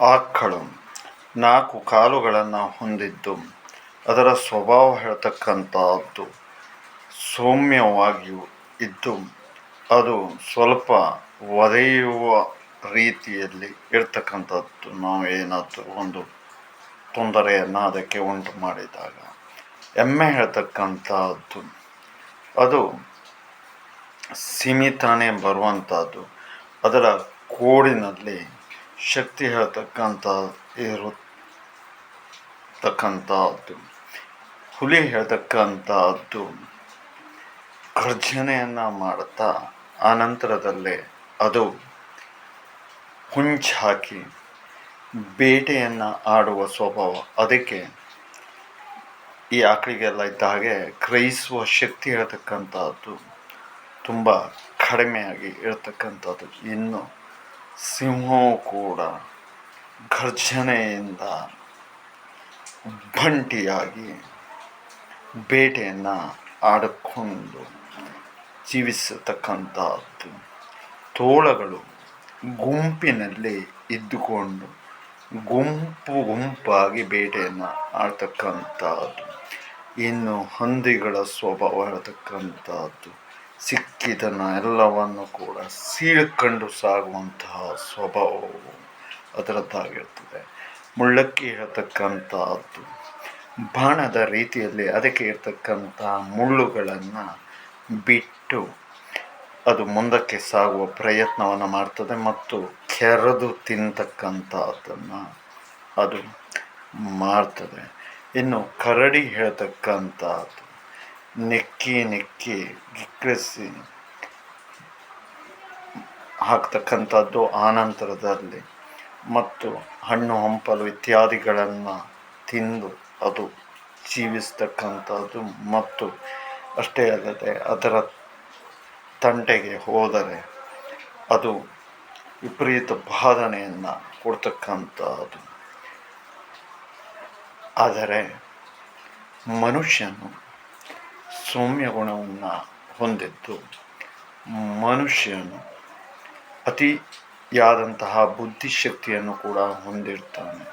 ಆಕಳು ನಾಲ್ಕು ಕಾಲುಗಳನ್ನು ಹೊಂದಿದ್ದು, ಅದರ ಸ್ವಭಾವ ಹೇಳ್ತಕ್ಕಂಥದ್ದು ಸೌಮ್ಯವಾಗಿಯೂ ಇದ್ದು, ಅದು ಸ್ವಲ್ಪ ಒದೆಯುವ ರೀತಿಯಲ್ಲಿ ಇರ್ತಕ್ಕಂಥದ್ದು. ನಾವು ಏನಾದರೂ ಒಂದು ತೊಂದರೆಯನ್ನು ಅದಕ್ಕೆ ಉಂಟು ಮಾಡಿದಾಗ ಎಮ್ಮೆ ಹೇಳ್ತಕ್ಕಂಥದ್ದು. ಅದು ಸೀಮಿತಾನೇ ಬರುವಂಥದ್ದು. ಅದರ ಕೋಡಿನಲ್ಲಿ ಶಕ್ತಿ ಹೇಳ್ತಕ್ಕಂಥ ಇರತಕ್ಕಂಥದ್ದು ಹುಲಿ ಹೇಳ್ತಕ್ಕಂಥದ್ದು ಗರ್ಜನೆಯನ್ನು ಮಾಡುತ್ತಾ ಆನಂತರದಲ್ಲೇ ಅದು ಹುಂಚ್ ಹಾಕಿ ಬೇಟೆಯನ್ನು ಆಡುವ ಸ್ವಭಾವ. ಅದಕ್ಕೆ ಈ ಆಕಳಿಗೆಲ್ಲ ಇದ್ದ ಹಾಗೆ ಗ್ರಹಿಸುವ ಶಕ್ತಿ ಹೇಳ್ತಕ್ಕಂಥದ್ದು ತುಂಬ ಕಡಿಮೆಯಾಗಿ ಇರತಕ್ಕಂಥದ್ದು. ಇನ್ನು ಸಿಂಹವು ಕೂಡ ಘರ್ಜನೆಯಿಂದ ಬಂಟಿಯಾಗಿ ಬೇಟೆಯನ್ನು ಆಡಿಕೊಂಡು ಜೀವಿಸತಕ್ಕಂಥದ್ದು. ತೋಳಗಳು ಗುಂಪಿನಲ್ಲಿ ಇದ್ದುಕೊಂಡು ಗುಂಪು ಗುಂಪಾಗಿ ಬೇಟೆಯನ್ನು ಆಡ್ತಕ್ಕಂಥದ್ದು. ಇನ್ನು ಹಂದಿಗಳ ಸ್ವಭಾವ ಹೇಳ್ತಕ್ಕಂಥದ್ದು. ಸಿಕ್ಕಿದನ್ನು ಎಲ್ಲವನ್ನು ಕೂಡ ಸೀಳ್ಕೊಂಡು ಸಾಗುವಂತಹ ಸ್ವಭಾವವು ಅದರದ್ದಾಗಿರ್ತದೆ ಮುಳ್ಳಕ್ಕಿ ಹೇಳ್ತಕ್ಕಂಥದ್ದು ಬಾಣದ ರೀತಿಯಲ್ಲಿ ಅದಕ್ಕೆ ಇರತಕ್ಕಂಥ ಮುಳ್ಳುಗಳನ್ನು ಬಿಟ್ಟು ಅದು ಮುಂದಕ್ಕೆ ಸಾಗುವ ಪ್ರಯತ್ನವನ್ನು ಮಾಡ್ತದೆ ಮತ್ತು ಕೆರೆದು ತಿಂತಕ್ಕಂಥದ್ದನ್ನು ಅದು ಮಾಡ್ತದೆ. ಇನ್ನು ಕರಡಿ ಹೇಳ್ತಕ್ಕಂಥದ್ದು ನೆಕ್ಕಿ ನೆಕ್ಕಿ ಗಿಕ್ಕಿಸಿ ಹಾಕ್ತಕ್ಕಂಥದ್ದು ಆನಂತರದಲ್ಲಿ. ಮತ್ತು ಹಣ್ಣು ಹಂಪಲು ಇತ್ಯಾದಿಗಳನ್ನು ತಿಂದು ಅದು ಜೀವಿಸ್ತಕ್ಕಂಥದ್ದು. ಮತ್ತು ಅಷ್ಟೇ ಅಲ್ಲದೆ ಅದರ ತಂಟೆಗೆ ಹೋದರೆ ಅದು ವಿಪರೀತ ಬಾಧನೆಯನ್ನು ಕೊಡ್ತಕ್ಕಂಥದ್ದು. ಆದರೆ ಮನುಷ್ಯನು ಸೌಮ್ಯ ಗುಣವನ್ನು ಹೊಂದಿದ್ದು ಮನುಷ್ಯನು ಅತಿಯಾದಂತಹ ಬುದ್ಧಿಶಕ್ತಿಯನ್ನು ಕೂಡ ಹೊಂದಿರ್ತಾನೆ.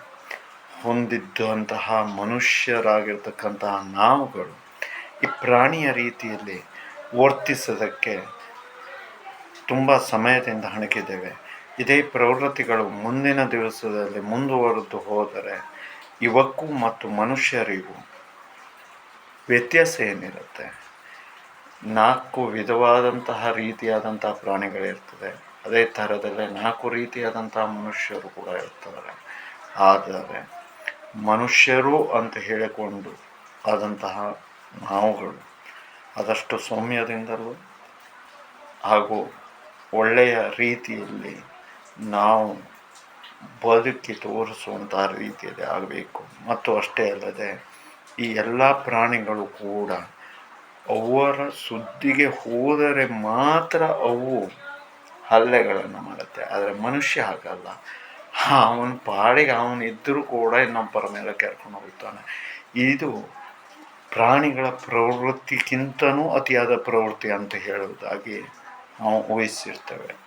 ಹೊಂದಿದ್ದಂತಹ ಮನುಷ್ಯರಾಗಿರ್ತಕ್ಕಂತಹ ನಾವುಗಳು ಈ ಪ್ರಾಣಿಯ ರೀತಿಯಲ್ಲಿ ವರ್ತಿಸೋದಕ್ಕೆ ತುಂಬ ಸಮಯದಿಂದ ಹಣಕಿದ್ದೇವೆ ಇದೇ ಪ್ರವೃತ್ತಿಗಳು ಮುಂದಿನ ದಿವಸದಲ್ಲಿ ಮುಂದುವರೆದು ಹೋದರೆ ಇವಕ್ಕೂ ಮತ್ತು ಮನುಷ್ಯರಿಗೂ ವ್ಯತ್ಯಾಸ ಏನಿರುತ್ತೆ? ನಾಲ್ಕು ವಿಧವಾದಂತಹ ರೀತಿಯಾದಂತಹ ಪ್ರಾಣಿಗಳಿರ್ತದೆ. ಅದೇ ಥರದಲ್ಲೇ ನಾಲ್ಕು ರೀತಿಯಾದಂತಹ ಮನುಷ್ಯರು ಕೂಡ ಇರ್ತಾರೆ. ಆದರೆ ಮನುಷ್ಯರು ಅಂತ ಹೇಳಿಕೊಂಡು ಆದಂತಹ ನಾವುಗಳು ಆದಷ್ಟು ಸೌಮ್ಯದಿಂದಲೂ ಹಾಗೂ ಒಳ್ಳೆಯ ರೀತಿಯಲ್ಲಿ ನಾವು ಬದುಕಿ ತೋರಿಸುವಂತಹ ರೀತಿಯಲ್ಲಿ ಆಗಬೇಕು. ಮತ್ತು ಅಷ್ಟೇ ಅಲ್ಲದೆ ಈ ಎಲ್ಲ ಪ್ರಾಣಿಗಳು ಕೂಡ ಅವರ ಸುದ್ದಿಗೆ ಹೋದರೆ ಮಾತ್ರ ಅವು ಹಲ್ಲೆಗಳನ್ನು ಮಾಡುತ್ತೆ. ಆದರೆ ಮನುಷ್ಯ ಹಾಗಲ್ಲ. ಅವನ ಪಾಡಿಗೆ ಅವನಿದ್ದರೂ ಕೂಡ ಇನ್ನೊಬ್ಬರ ಮೇಲೆ ಕೆರ್ಕೊಂಡು ಹೋಗ್ತಾನೆ. ಇದು ಪ್ರಾಣಿಗಳ ಪ್ರವೃತ್ತಿಗಿಂತನೂ ಅತಿಯಾದ ಪ್ರವೃತ್ತಿ ಅಂತ ಹೇಳುವುದಾಗಿ ನಾವು ಊಹಿಸಿರ್ತೇವೆ.